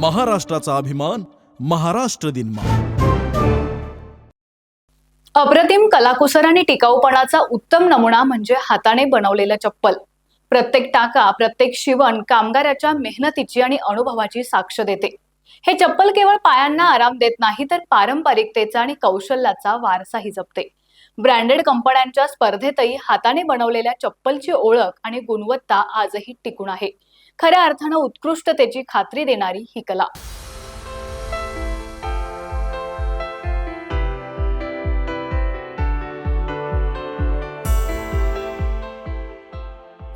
महाराष्ट्राचा अभिमान महाराष्ट्र दिन अप्रतिम कलाकुसर आणि टिकाऊपणाचा उत्तम नमुना म्हणजे हाताने बनवलेलं चप्पल. प्रत्येक टाका प्रत्येक शिवण कामगाराच्या मेहनतीची आणि अनुभवाची साक्ष देते. हे चप्पल केवळ पायांना आराम देत नाही तर पारंपरिकतेचा आणि कौशल्याचा वारसाही जपते. ब्रँडेड कंपन्यांच्या स्पर्धेतही हाताने बनवलेल्या चप्पलची ओळख आणि गुणवत्ता आजही टिकून आहे. खऱ्या अर्थानं उत्कृष्टतेची खात्री देणारी ही कला.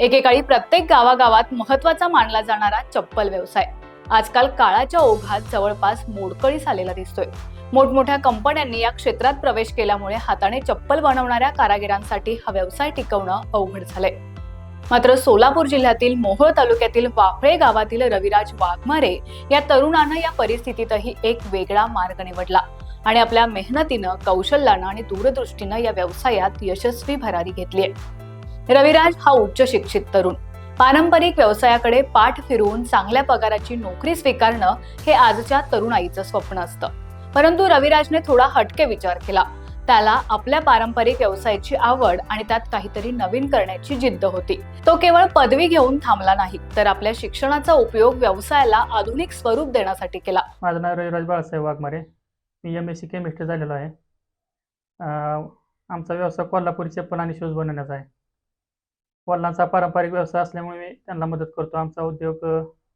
एकेकाळी प्रत्येक गावागावात महत्त्वाचा मानला जाणारा चप्पल व्यवसाय. आजकाल काळाच्या ओघात जवळपास मोडकळीस आलेला दिसतोय. मोठमोठ्या कंपन्यांनी या क्षेत्रात प्रवेश केल्यामुळे हाताने चप्पल बनवणाऱ्या कारागिरांसाठी हा व्यवसाय टिकवणं अवघड झालंय. मात्र सोलापूर जिल्ह्यातील मोहोळ तालुक्यातील वाफळे गावातील रविराज वाघमारे या तरुणानं या परिस्थितीतही एक वेगळा मार्ग निवडला आणि आपल्या मेहनतीनं कौशल्यानं आणि दूरदृष्टीनं या व्यवसायात यशस्वी भरारी घेतली रविराज हा उच्च शिक्षित तरुण. पारंपरिक व्यवसायाकडे पाठ फिरवून चांगल्या पगाराची नोकरी स्वीकारणं हे आजच्या तरुणाईचं स्वप्न असतं. परंतु रविराजने थोडा हटके विचार केला. त्याला आपल्या पारंपरिक व्यवसायाची आवड आणि त्यात काहीतरी नवीन करण्याची जिद्द होती. तो केवळ पदवी घेऊन थांबला नाही तर आपल्या शिक्षणाचा उपयोग व्यवसायाला आधुनिक स्वरूप देण्यासाठी केला. माझं नाव रविराज बाळासाहेब वाघमारे. मी एम एस सी केमिस्ट्री झालेलो आहे. आमचा व्यवसाय कोल्हापुरी चप्पल आणि शूज बनवण्याचा आहे. वडिलांचा पारंपरिक व्यवसाय असल्यामुळे मी त्यांना मदत करतो. आमचा उद्योग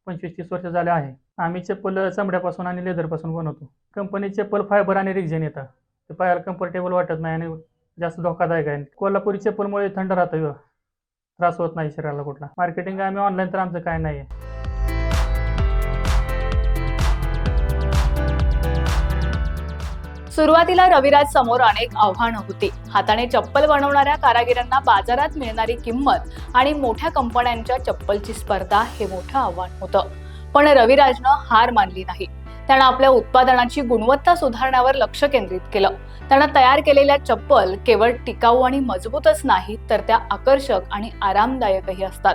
पंचवीस तीस वर्ष झाले आहे. आम्ही चप्पल चमड्यापासून आणि लेदरपासून बनवतो. कंपनी चप्पल फायबर आणि रिक्झेन येतं. ते पायाला कम्फर्टेबल वाटत नाही आणि जास्त धोकादायक आहे. कोल्हापुरी चप्पलमुळे थंड राहतं त्रास होत नाही शरीराला कुठला. मार्केटिंग आम्ही ऑनलाईन तर आमचं काय नाही आहे सुरुवातीला रविराज समोर अनेक आव्हानं होती. हाताने चप्पल बनवणाऱ्या कारागिरांना बाजारात मिळणारी किंमत आणि मोठ्या कंपन्यांच्या चप्पलची स्पर्धा हे मोठं आव्हान होतं. पण रविराजनं हार मानली नाही. त्यानं आपल्या उत्पादनाची गुणवत्ता सुधारण्यावर लक्ष केंद्रित केलं. त्यानं तयार केलेल्या चप्पल केवळ टिकाऊ आणि मजबूतच नाही तर त्या आकर्षक आणि आरामदायकही असतात.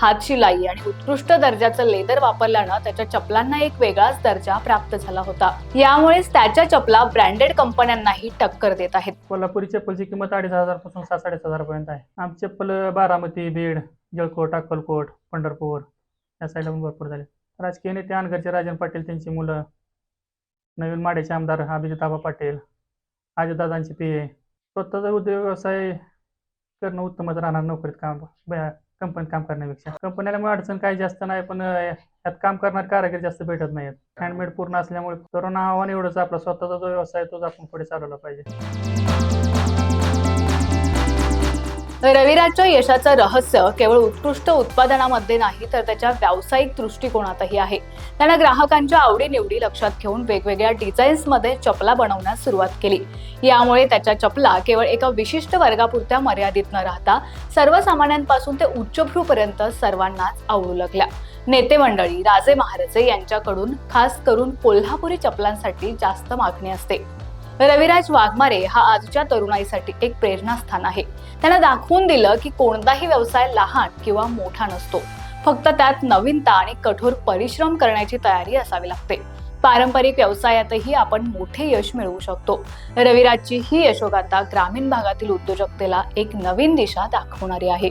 हातशिलाई आणि उत्कृष्ट दर्जाचं लेदर वापरल्यानं त्याच्या चपलांना एक वेगळाच दर्जा प्राप्त झाला होता. यामुळेच त्याच्या चपला ब्रँडेड कंपन्यांनाही टक्कर देत आहेत. कोल्हापुरी चप्पलची किंमत अडीच हजारपासून सात साडेसात हजारपर्यंत आहे. आमची चप्पल बारामती बीड जळकोट अक्कलकोट पंढरपूर या साईडला भरपूर झाले. राजकीय नेते अनगरचे राजन पाटील त्यांची मुलं नवीन माडेचे आमदार अभिजिताबा पाटील अजितदादांची पी स्वतःचा उद्योग व्यवसाय करणं उत्तमच राहणार नोकरीत काम कंपनीत काम करण्यापेक्षा. कंपनीला मग अडचण काही जास्त नाही पण यात काम करणार कारागीर जास्त भेटत नाहीत. हँडमेड पूर्ण असल्यामुळे तरुण आव्हान एवढंच आपला स्वतःचा जो व्यवसाय आहे तोच आपण पुढे चालवला पाहिजे. रविराजच्या यशाचं रहस्य केवळ उत्कृष्ट उत्पादनामध्ये नाही तर त्याच्या व्यावसायिक दृष्टिकोनातही आहे. त्यानं ग्राहकांच्या आवडीनिवडी लक्षात घेऊन वेगवेगळ्या डिझाईन्समध्ये चपला बनवण्यास सुरुवात केली. यामुळे त्याच्या चपला केवळ एका विशिष्ट वर्गापुरत्या मर्यादित न राहता सर्वसामान्यांपासून ते उच्चभ्रूपर्यंत सर्वांनाच आवडू लागल्या. नेते मंडळी राजे महाराजे यांच्याकडून खास करून कोल्हापुरी चपलांसाठी जास्त मागणी असते. रविराज वाघमारे हा आजच्या तरुणाईसाठी एक प्रेरणास्थान आहे. त्यानं दाखवून दिलं की कोणताही व्यवसाय लहान किंवा मोठा नसतो. फक्त त्यात नवीनता आणि कठोर परिश्रम करण्याची तयारी असावी लागते. पारंपरिक व्यवसायातही आपण मोठे यश मिळवू शकतो. रविराजची ही यशोगाथा ग्रामीण भागातील उद्योजकतेला एक नवीन दिशा दाखवणारी आहे.